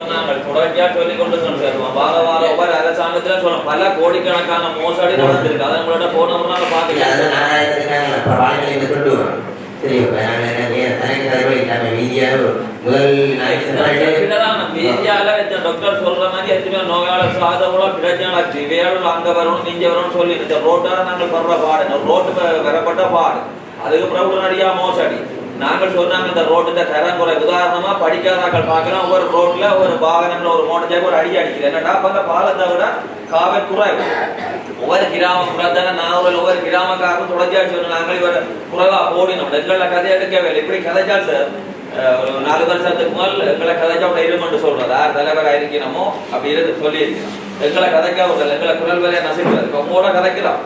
நாங்கள் தொடர்ச்சியா சொல்லிக் கொண்டு செல்வோம் வார வாரம் ஒவ்வொரு அரசாங்கத்துல சொல்ல பல கோடிக்கணக்கான மோசடி நடந்திருக்கு. அதை உங்களோட போன நாள் இல்ல, பாத்துக்கலாம் டாக்டர் சொல்ற மாதிரி எத்தனையோ நோயாளர் சாதவங்களோ பிரச்சனை அங்க வரணும் இங்க வரணும் சொல்லி இந்த ரோட்டால நாங்கள் படுற பாடு. ரோட்டு வரப்பட்ட பாடு. அதுக்கு பிறகு உடனடியா மோசடி. நாங்கள் சொன்னாங்க இந்த ரோட்டு தரம் குறை உதாரணமா படிக்காதாக்கள் பார்க்கலாம். ஒவ்வொரு ரோட்ல ஒரு வாகனம்ல ஒரு மோட்டர் சைக்கிள் ஒரு அடி அடிக்குது. என்னடா பல பாலத்தை விட காவை குறைவு. ஒவ்வொரு கிராமப்புறத்தான நாவல் ஒவ்வொரு கிராமக்காரரும் தொடர்ச்சியா சொன்ன நாங்கள் இவர் குறைவா ஓடினோம் எங்களை கதை எடுக்கவே இல்லை. இப்படி கதைச்சா சார் ஒரு நாலு வருஷத்துக்கு முதல் எங்களை கதைச்சா அப்படி இருமென்று சொல்றது யார் தலைவராக இருக்கணுமோ? அப்படி இருந்து சொல்லி இருக்கிறோம் எங்களை கதைக்க விடல. எங்களை குரல் வேலையை நசிக்கிறது இப்போ கூட கதைக்கிறோம்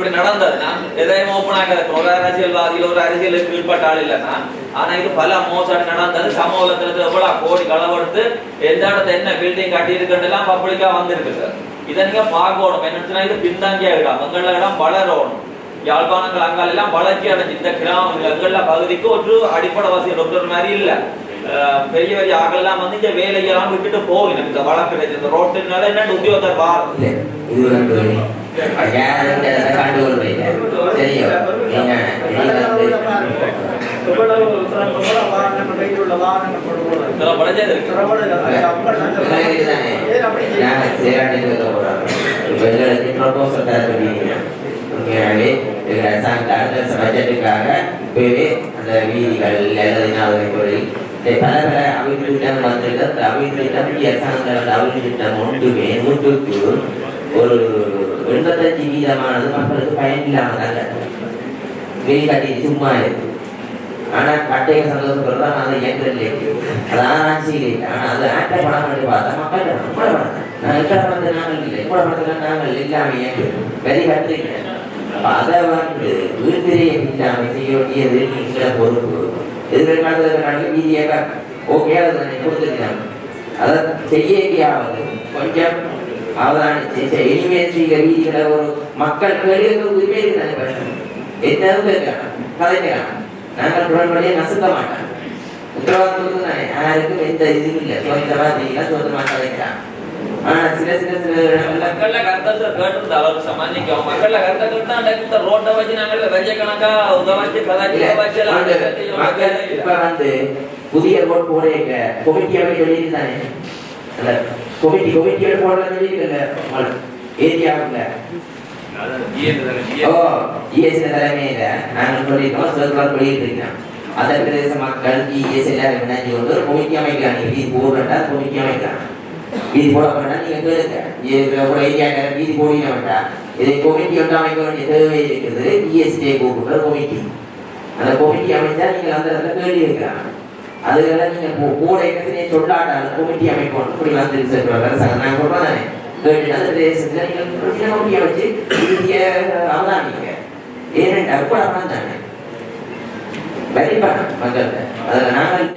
இப்படி நடந்தது. நான் எதையும் ஓப்பன் கதைக்கிறோம் ஒரு அரசியல்வாதியில் ஒரு அரசியலுக்கு ஈடுபட்ட ஆள் இல்லைன்னா ஆனா இது பல மோசடி நடந்தது. சமூகத்துல எவ்வளவு கோடி களவெடுத்து எந்த இடத்துல என்ன பில்டிங் கட்டி இருக்குன்றெல்லாம் பப்ளிக்கா வந்திருக்கு சார். இதை நீங்க பார்க்கணும். என்னச்சுன்னா இது பின்தங்கிய இடம். எங்கள இடம் வளரணும். யாழ்ப்பாணங்கள் அங்கால எல்லாம் வளர்ச்சி அடைஞ்சு இந்த கிராமம் எங்கள பகுதிக்கு ஒரு அடிப்படை வசதி டாக்டர் மாதிரி இல்ல. பெரிய பெரிய ஆகலாம் வந்து இந்த வேலையெல்லாம் விட்டுட்டு போகணும். இந்த வழக்கு இந்த ரோட்டுனால என்ன உத்தியோகத்தை பாரு இல்ல, யாரும் கண்டு கொள்வீங்க தெரியும் நீங்க பட்ஜெட்டுக்காக இப்பவே அந்த வீதிகள் பல பல அபிவிருத்தி திட்டம் அபிவிருத்தி திட்டம் அபிவிருத்தி திட்டம் ஒன்றுமே நூற்றுக்கு ஒரு எண்பத்தஞ்சு வீதமானது மக்களுக்கு பயன் இல்லாம வெளி காட்டி சும்மா இருக்கு. ஆனால் கட்டைய சந்தோஷப்படுறா சொல்றாங்க அதை இயந்திரத்தில் இருக்கு அது ஆராய்ச்சியில். இல்லை ஆனால் அது ஆட்ட படம் பண்ணி பார்த்தா மக்கள் கூட நான் இருக்கிற படத்தை நாங்கள் இல்லை. கூட படத்துல நாங்கள் இல்லாமல் இயங்கு வெளி கட்டுறீங்க. அப்ப அதை வந்து வீட்டிலேயே இல்லாமல் செய்ய வேண்டியது நீங்கள பொறுப்பு. எதிர்காலத்தில் நடந்து வீதியாக ஓகே அதை கொடுத்துருக்காங்க அதை செய்யாவது கொஞ்சம் அவதானிச்சு சரி, இனிமேல் செய்ய வீதிகளை ஒரு மக்கள் கேள்வி உரிமை தானே எத்தனை கேட்கலாம் கதைக்கலாம் நாங்கள் உடன்படியே நசுக்க மாட்டோம். உத்தரவாதத்துக்கு தானே. யாருக்கும் எந்த இதுவும் இல்லை. சுதந்திரவாதிகள் சுதந்திரமாக கதைக்கலாம் ஆனா சில சில சில மக்கள்ல கருத்தை கேட்டு அளவுக்கு சமாளிக்கும் மக்கள்ல கருத்தை கேட்டு இந்த ரோட்டை வச்சு நாங்கள் வெஜ்ஜ கணக்கா உதவாச்சு கதாச்சி இல்ல, வச்சு வந்து மக்கள் இப்ப வந்து புதிய ரோட் போடுறீங்க கொமிட்டி அமைக்க வேண்டியது தானே அந்த கொமிட்டி கொமிட்டியோட போடுறது சொல்லியிருக்கல ஏரியாவுல ஓ இஎஸ் தலைமையில நாங்கள் சொல்லியிருக்கோம் சொல்றார் வெளியிட்டிருக்கோம் அந்த பிரதேச மக்கள் இஎஸ் எல்லாரும் இணைஞ்சு கொண்டு ஒரு கொமிட்டி அமைக்கிறாங்க வீதி போடுறா கொமிட்டி அமைக்கிறாங்க வீதி போட வேண்டாம் நீங்க கேளுங்க இதுல கூட ஏரியாக்கார வீதி போடின வேண்டாம் இதை கொமிட்டி ஒன்று அமைக்க வேண்டிய தேவை இருக்குது இஎஸ்டியை கூப்பிடுற கொமிட்டி அந்த கொமிட்டி அமைச்சா நீங்க அந்த இடத்துல கேள்வி இருக்கிறாங்க அதுக்கெல்லாம் நீங்க போ- கூட இருக்கிறது அந்த கமிட்டி அமைக்கணும் இப்படி வந்து சொல்றாங்க நான் சொல்றேன் தானே. கேட்டு அந்த பிரதேசத்துல நீங்க கமிட்டியை வச்சு கொமிட்டி அமைச்சு இந்திய அவதானிங்க ஏனென்றால் கூட தானே. வரி பணம் மக்கள்கிட்ட அதில் நான்